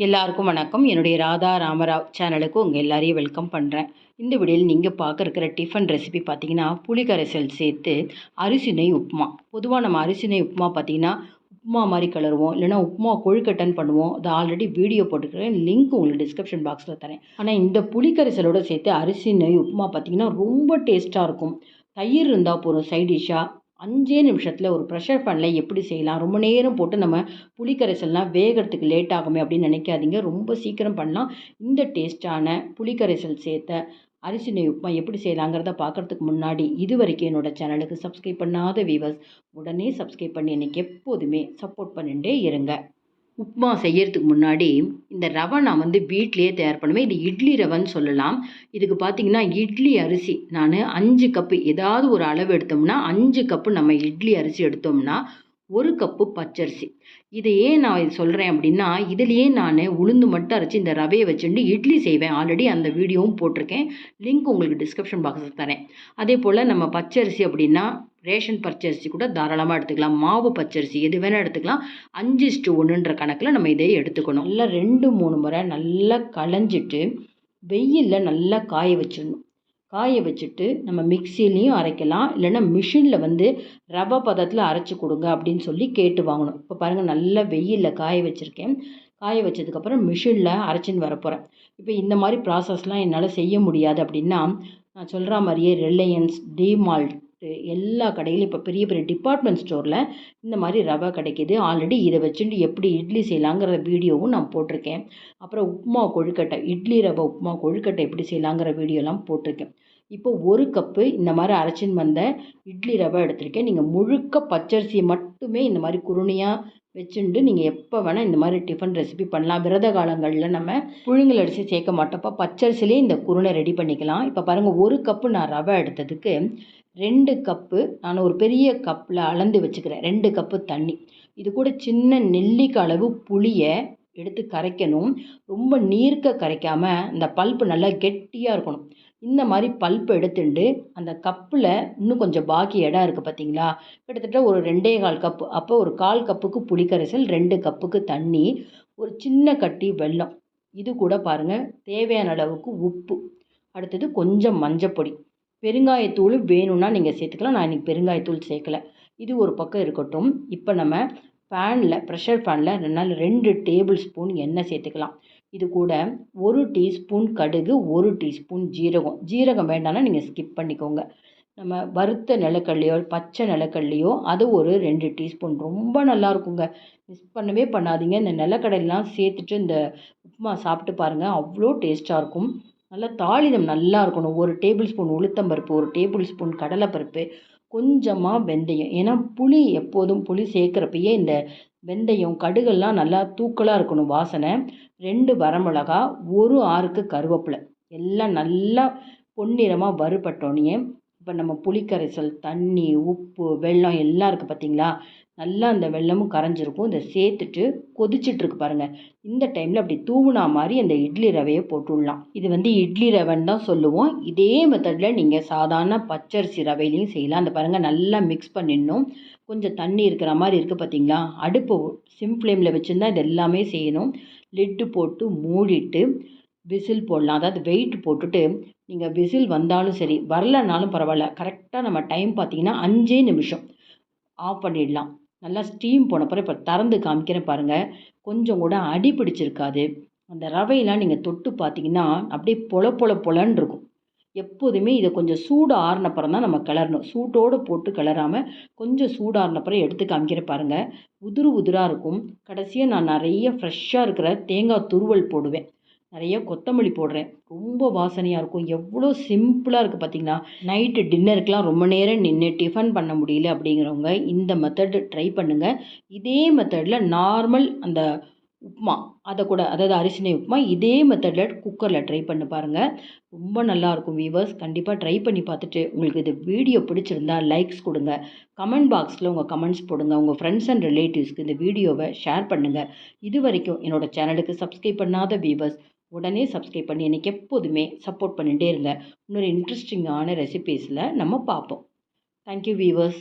எல்லாருக்கும் வணக்கம். என்னுடைய ராதா ராமராவ் சேனலுக்கு உங்கள் எல்லாரையும் வெல்கம் பண்ணுறேன் இந்த வீடியோவில் நீங்கள் பார்க்க இருக்கிற டிஃபன் ரெசிபி பார்த்தீங்கன்னா புளிக்கரைசல் சேர்த்து அரிசி நெய் உப்புமா. பொதுவாக நம்ம அரிசி நெய் உப்புமா பார்த்தீங்கன்னா உப்புமா மாதிரி கிளறுவோம் இல்லைனா உப்புமா கொழுக்கட்டன் பண்ணுவோம். அது ஆல்ரெடி வீடியோ போட்டுக்கிறேன் லிங்க் உங்களுக்கு டிஸ்கிரிப்ஷன் பாக்ஸில் தரேன். ஆனால் இந்த புளிக்கரைசலோடு சேர்த்து அரிசி நெய் உப்புமா பார்த்தீங்கன்னா ரொம்ப டேஸ்ட்டாக இருக்கும். தயிர் இருந்தால் போதும். சைட் டிஷ்ஷாக அஞ்சே நிமிஷத்தில் ஒரு ப்ரெஷர் பேனில் எப்படி செய்யலாம்? ரொம்ப நேரம் போட்டு நம்ம புளிக்கரைசல்லாம் வேகிறதுக்கு லேட் ஆகுமே அப்படின்னு நினைக்காதீங்க. ரொம்ப சீக்கிரம் பண்ணலாம். இந்த டேஸ்ட்டான புளிக்கரைசல் சேர்த்த அரிசி நெய் உப்புமா எப்படி செய்யலாங்கிறத பார்க்குறதுக்கு முன்னாடி இது வரைக்கும் என்னோடய சேனலுக்கு சப்ஸ்கிரைப் பண்ணாத வீவர்ஸ் உடனே சப்ஸ்கிரைப் பண்ணி எனக்கு எப்போதுமே சப்போர்ட் பண்ணிகிட்டே இருங்க. உப்புமா செய்யறதுக்கு முன்னாடி இந்த ரவை நான் வந்து வீட்லேயே தயார் பண்ணுவேன். இது இட்லி ரவைன்னு சொல்லலாம். இதுக்கு பார்த்தீங்கன்னா இட்லி அரிசி. நான் அஞ்சு கப்பு ஏதாவது ஒரு அளவு எடுத்தோம்னா அஞ்சு கப்பு நம்ம இட்லி அரிசி எடுத்தோம்னா ஒரு கப்பு பச்சரிசி. இதை ஏன் நான் இது சொல்கிறேன் அப்படின்னா இதுலேயே நான் உளுந்து மட்டும் அரைச்சி இந்த ரவையை வச்சுட்டு இட்லி செய்வேன். ஆல்ரெடி அந்த வீடியோவும் போட்டிருக்கேன். லிங்க் உங்களுக்கு டிஸ்கிரிப்ஷன் பாக்ஸில் தரேன். அதே போல் நம்ம பச்சரிசி அப்படின்னா ரேஷன் பச்சரிசி கூட தாராளமாக எடுத்துக்கலாம். மாவு பச்சரிசி எது வேணால் எடுத்துக்கலாம். அஞ்சு இஸ்ட்டு ஒன்றுன்ற கணக்கில் நம்ம இதை எடுத்துக்கணும். நல்லா ரெண்டு மூணு முறை நல்லா களைஞ்சிட்டு வெயிலில் நல்லா காய வச்சிடணும். காய வச்சுட்டு நம்ம மிக்சிலையும் அரைக்கலாம். இல்லைன்னா மிஷினில் வந்து ரவை பதத்தில் அரைச்சி கொடுங்க அப்படின்னு சொல்லி கேட்டு வாங்கணும். இப்போ பாருங்கள் நல்லா வெயிலில் காய வச்சுருக்கேன். காய வச்சதுக்கப்புறம் மிஷினில் அரைச்சின்னு வரப்போகிறேன் இப்போ இந்த மாதிரி ப்ராசஸ்லாம் என்னால் செய்ய முடியாது அப்படின்னா நான் சொல்கிற மாதிரியே ரிலையன்ஸ் டிமால்ட் எல்லா கடையிலும் இப்போ பெரிய பெரிய டிபார்ட்மெண்ட் ஸ்டோரில் இந்த மாதிரி ரவை கிடைக்கிது. ஆல்ரெடி இதை வச்சுட்டு எப்படி இட்லி செய்யலாங்கிற வீடியோவும் நான் போட்டிருக்கேன். அப்புறம் உப்புமா கொழுக்கட்டை. இட்லி ரவை உப்புமா கொழுக்கட்டை எப்படி செய்யலாங்கிற வீடியோலாம் போட்டிருக்கேன். இப்போ ஒரு கப்பு இந்த மாதிரி அரைச்சின்னு வந்த இட்லி ரவை எடுத்திருக்கேன். நீங்கள் முழுக்க பச்சரிசியை மட்டுமே இந்த மாதிரி குருணியாக வச்சுட்டு நீங்கள் எப்போ வேணால் இந்த மாதிரி டிஃபன் ரெசிபி பண்ணலாம். விரத காலங்களில் நம்ம புழுங்கல் அரிசி சேர்க்க மாட்டோம்ப்பா பச்சரிசிலே இந்த குருணை ரெடி பண்ணிக்கலாம். இப்போ பாருங்கள் ஒரு கப்பு நான் ரவை எடுத்ததுக்கு ரெண்டு கப்பு நான் ஒரு பெரிய கப்பில் அளந்து வச்சுக்கிறேன். ரெண்டு கப்பு தண்ணி. இது கூட சின்ன நெல்லிக்காய் அளவு புளியை எடுத்து கரைக்கணும். ரொம்ப நீர்க்க கரைக்காமல் இந்த பல்ப்பு நல்லா கெட்டியாக இருக்கணும். இந்த மாதிரி பல்ப்பு எடுத்துட்டு அந்த கப்பில் இன்னும் கொஞ்சம் பாக்கி இடம் இருக்குது பார்த்தீங்களா கிட்டத்தட்ட ஒரு ரெண்டே கால் கப்பு. அப்போ ஒரு கால் கப்புக்கு புளிக்கரைசல் ரெண்டு கப்புக்கு தண்ணி ஒரு சின்ன கட்டி வெல்லம். இது கூட பாருங்கள் தேவையான அளவுக்கு உப்பு. அடுத்தது கொஞ்சம் மஞ்சப்பொடி. பெருங்காயத்தூள் வேணும்னா நீங்கள் சேர்த்துக்கலாம். நான் இன்றைக்கி பெருங்காயத்தூள் சேர்க்கல. இது ஒரு பக்கம் இருக்கட்டும். இப்போ நம்ம பேனில் ப்ரெஷர் பேனில் ரெண்டு நாள் ரெண்டு டேபிள் ஸ்பூன் எண்ணெய் சேர்த்துக்கலாம். இது கூட ஒரு டீஸ்பூன் கடுகு ஒரு டீஸ்பூன் ஜீரகம். ஜீரகம் வேண்டாம்னா நீங்கள் ஸ்கிப் பண்ணிக்கோங்க. நம்ம வறுத்த நிலக்கடலையோ பச்சை நிலக்கடலையோ அது ஒரு ரெண்டு டீஸ்பூன் ரொம்ப நல்லா இருக்குங்க. மிஸ் பண்ணவே பண்ணாதீங்க. இந்த நிலக்கடலைலாம் சேர்த்துட்டு இந்த உப்புமா சாப்பிட்டு பாருங்கள் அவ்வளோ டேஸ்ட்டாக இருக்கும். நல்லா தாளிதம் நல்லா இருக்கணும். ஒரு டேபிள் ஸ்பூன் உளுத்தம்பருப்பு ஒரு டேபிள் ஸ்பூன் கடலைப்பருப்பு கொஞ்சமாக வெந்தயம். ஏன்னா புளி எப்போதும் புளி சேர்க்குறப்பயே இந்த வெந்தயம் கடுகெல்லாம் நல்லா தூக்கலாக இருக்கணும் வாசனை. ரெண்டு வரமிளகா ஒரு ஆறுக்கு கருவேப்பிலை. எல்லாம் நல்லா பொன்னிறமாக வறுபட்டோன்னே இப்போ நம்ம புளிக்கரைசல் தண்ணி உப்பு வெல்லம் எல்லாம் இருக்குது பார்த்தீங்களா நல்லா அந்த வெள்ளமும் கரைஞ்சிருக்கும். இதை சேர்த்துட்டு கொதிச்சிட்ருக்கு பாருங்கள் இந்த டைமில் அப்படி தூவுனா மாதிரி அந்த இட்லி ரவையை போட்டுடலாம். இது வந்து இட்லி ரவைன்னு தான் சொல்லுவோம். இதே மெத்தடில் நீங்கள் சாதாரண பச்சரிசி ரவையிலையும் செய்யலாம். அந்த பாருங்கள் நல்லா மிக்ஸ் பண்ணிடணும். கொஞ்சம் தண்ணி இருக்கிற மாதிரி இருக்குது பார்த்தீங்களா அடுப்பு சிம் ஃப்ளேமில் வச்சுருந்தா இது எல்லாமே செய்யணும். லிட்டு போட்டு மூடிட்டு விசில் போடலாம். அதாவது வெயிட் போட்டுட்டு நீங்கள் விசில் வந்தாலும் சரி வரலனாலும் பரவாயில்ல. கரெக்டாக நம்ம டைம் பார்த்தீங்கன்னா அஞ்சே நிமிஷம். ஆஃப் பண்ணிடலாம். நல்லா ஸ்டீம் போனப்பறம் இப்போ திறந்து காமிக்கிறேன் பாருங்கள் கொஞ்சம் கூட அடி பிடிச்சிருக்காது. அந்த ரவையெல்லாம் நீங்கள் தொட்டு பார்த்தீங்கன்னா அப்படியே பொல பொல பொலன்னு இருக்கும். எப்போதுமே இதை கொஞ்சம் சூடு ஆறினப்புறம் தான் நம்ம கிளறணும். சூட்டோடு போட்டு கிளறாமல் கொஞ்சம் சூடாறினப்புறம் எடுத்து காமிக்கிற பாருங்கள் உதிரு உதிராக இருக்கும். கடைசியாக நான் நிறைய ஃப்ரெஷ்ஷாக இருக்கிற தேங்காய் துருவல் போடுவேன். நிறைய கொத்தமல்லி போடுறேன். ரொம்ப வாசனையாக இருக்கும். எவ்வளோ சிம்பிளாக இருக்குது பார்த்தீங்களா நைட்டு டின்னருக்கெலாம் ரொம்ப நேரம் நின்று டிஃபன் பண்ண முடியல அப்படிங்கிறவங்க இந்த மெத்தட் ட்ரை பண்ணுங்கள் இதே மெத்தடில் நார்மல் அந்த உப்புமா அதை கூட அதாவது அரிசினை உப்புமா இதே மெத்தடில் குக்கரில் ட்ரை பண்ணி பாருங்கள் ரொம்ப நல்லாயிருக்கும் வீவர்ஸ் கண்டிப்பாக ட்ரை பண்ணி பார்த்துட்டு உங்களுக்கு இது வீடியோ பிடிச்சிருந்தா லைக்ஸ் கொடுங்க. கமெண்ட் பாக்ஸில் உங்கள் கமெண்ட்ஸ் போடுங்க. உங்கள் ஃப்ரெண்ட்ஸ் அண்ட் ரிலேட்டிவ்ஸ்க்கு இந்த வீடியோவை ஷேர் பண்ணுங்கள் இது வரைக்கும் என்னோடய சேனலுக்கு சப்ஸ்கிரைப் பண்ணாத வீவர்ஸ் உடனே சப்ஸ்கிரைப் பண்ணி எனக்கு எப்போதுமே சப்போர்ட் பண்ணிகிட்டே இருங்க. இன்னொரு இன்ட்ரெஸ்டிங்கான ரெசிபீஸில் நம்ம பார்ப்போம். Thank you viewers